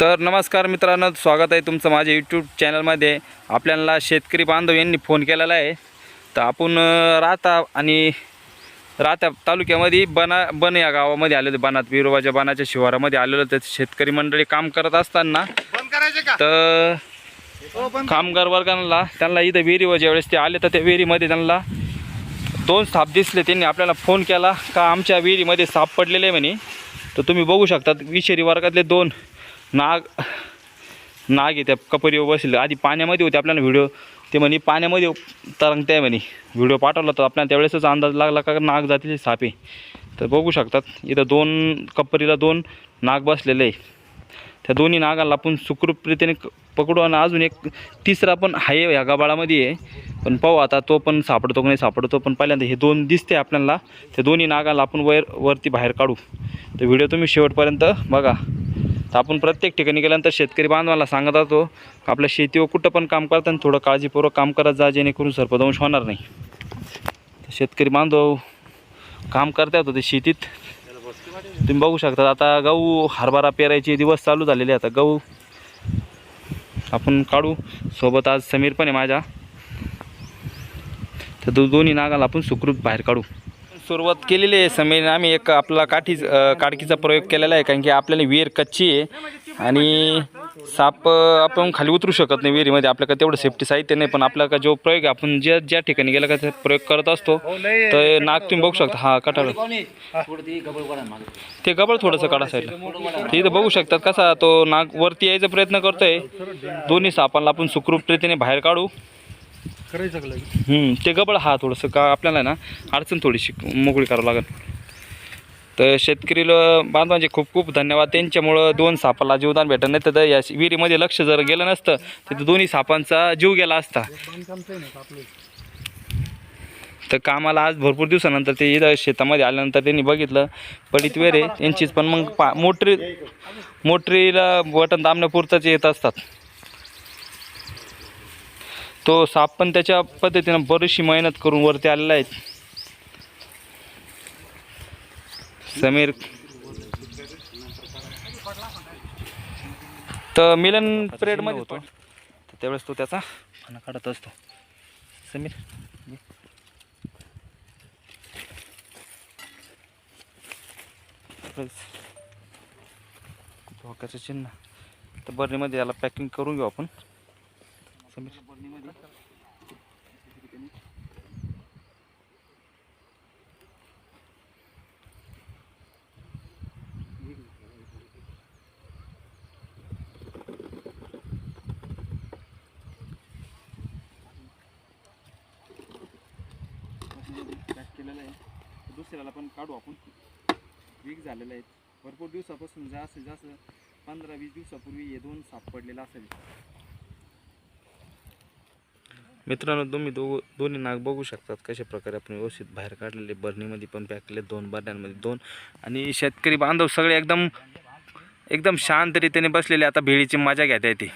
तर नमस्कार मित्रांनो स्वागत आहे तुमचं माझ्या यूट्यूब चॅनलमध्ये आपल्याला शेतकरी बांधव यांनी फोन केलेला आहे. तर आपण राहता आणि राहत्या तालुक्यामध्ये बना बन या गावामध्ये आलेलो बनात विरोबाच्या बनाच्या शिवारामध्ये आलेलो तर शेतकरी मंडळी काम करत असताना तर हो कामगार वर्गांना त्यांना इथं विहिरीवर ज्यावेळेस ते आले तर त्या विहिरीमध्ये त्यांना दोन साप दिसले. त्यांनी आपल्याला फोन केला का आमच्या विहिरीमध्ये साप पडलेले आहे म्हणे. तर तुम्ही बघू शकता विषारी वर्गातले दोन नाग नाग आहे त्या कपरीवर बसले. आधी पाण्यामध्ये होते आपल्याला व्हिडिओ ते म्हणे पाण्यामध्ये तरंगते म्हणे. व्हिडिओ पाठवला तर आपल्याला त्यावेळेसच अंदाज लागला का नाग जातीचे साप. आहे तर बघू शकतात. इथं दोन कपरीला दोन नाग बसलेले आहे. त्या दोन्ही नागाला आपण सुखरूपरीतीने पकडू आणि अजून एक तिसरा पण आहे ह्या गबाळामध्ये आहे. पण पाहू आता तो पण सापडतो की नाही सापडतो. पण पहिल्यांदा हे दोन दिसते आपल्याला. त्या दोन्ही नागाला आपण वर वरती बाहेर काढू. तर व्हिडिओ तुम्ही शेवटपर्यंत बघा. तर आपण प्रत्येक ठिकाणी गेल्यानंतर शेतकरी बांधवाला सांगत असतो आपल्या शेतीवर कुठं पण काम करताना थोडं काळजीपूर्वक काम करत जा जेणेकरून सर्पदंश होणार नाही. तर शेतकरी बांधव काम करता होते ते शेतीत. तुम्ही बघू शकता आता गहू हरभरा पेरायचे दिवस चालू झालेले आता गहू आपण काढू. सोबत आज समीर पण आहे माझ्या. तर दो दोन्ही नागाला आपण सुखरूप बाहेर काढू. सुरुवात केलेली आहे समीर. आम्ही एक आपला काठी काडकीचा प्रयोग केलेला आहे कारण की आपल्याला विहीर कच्ची आहे. आणि साप आपण खाली उतरू शकत नाही विहिरीमध्ये. आपल्याकडे तेवढं सेफ्टी साहित्य नाही पण आपला का जो प्रयोग आहे आपण ज्या ज्या ठिकाणी गेला का ते प्रयोग करत असतो तर नाक तुम्ही बघू शकता. हा कटाळ. ते गबळ थोडंसं काढा साईडला. ते इथं बघू शकतात कसा तो नाग वरती यायचा प्रयत्न करतोय. दोन्ही सापांना आपण सुखरूप रीतीने बाहेर काढू. करायचं हम्म, ते गबळ हा थोडंसं का आपल्याला ना अडचण थोडीशी मोकळी करावं लागेल. तर शेतकरी बांधवांचे खूप खूप धन्यवाद. त्यांच्यामुळं दोन सापाला जीवदान भेटत नाही तर या विहिरीमध्ये लक्ष जर गेलं नसतं तर दोन्ही सापांचा जीव गेला असता. तर कामाला आज भरपूर दिवसानंतर ते इथं शेतामध्ये आल्यानंतर त्यांनी बघितलं. पडित वेरे यांचीच पण मग पा मोटरी मोटरीला बटन दाबण्यापुरतंच येत असतात. तो साप पण त्याच्या पद्धतीनं बरीचशी मेहनत करून वरती आलेला आहे. समीर. तर मिलन पिरियडमध्ये होतो. तर त्यावेळेस तो त्याचा खाना काढत असतो. समीर. धोक्याचं चिन्ह. तर बर्नीमध्ये याला पॅकिंग करून घेऊ आपण. समीर. पॅक केलेलं आहे. दुसऱ्याला पण काढू आपण. वीक झालेलं आहे. भरपूर दिवसापासून जास्त जास्त पंधरा वीस दिवसापूर्वी हे दोन साप पडलेला असेल मित्रांनो तुम्ही दो दोन्ही नाग बघू शकतात कशा प्रकारे आपण व्यवस्थित बाहेर काढलेले. बरणीमध्ये पण पॅकले दोन बरण्यांमध्ये दोन. आणि शेतकरी बांधव सगळे एकदम एकदम शांतरीतीने बसलेले. आता भेळीची मजा घेता येते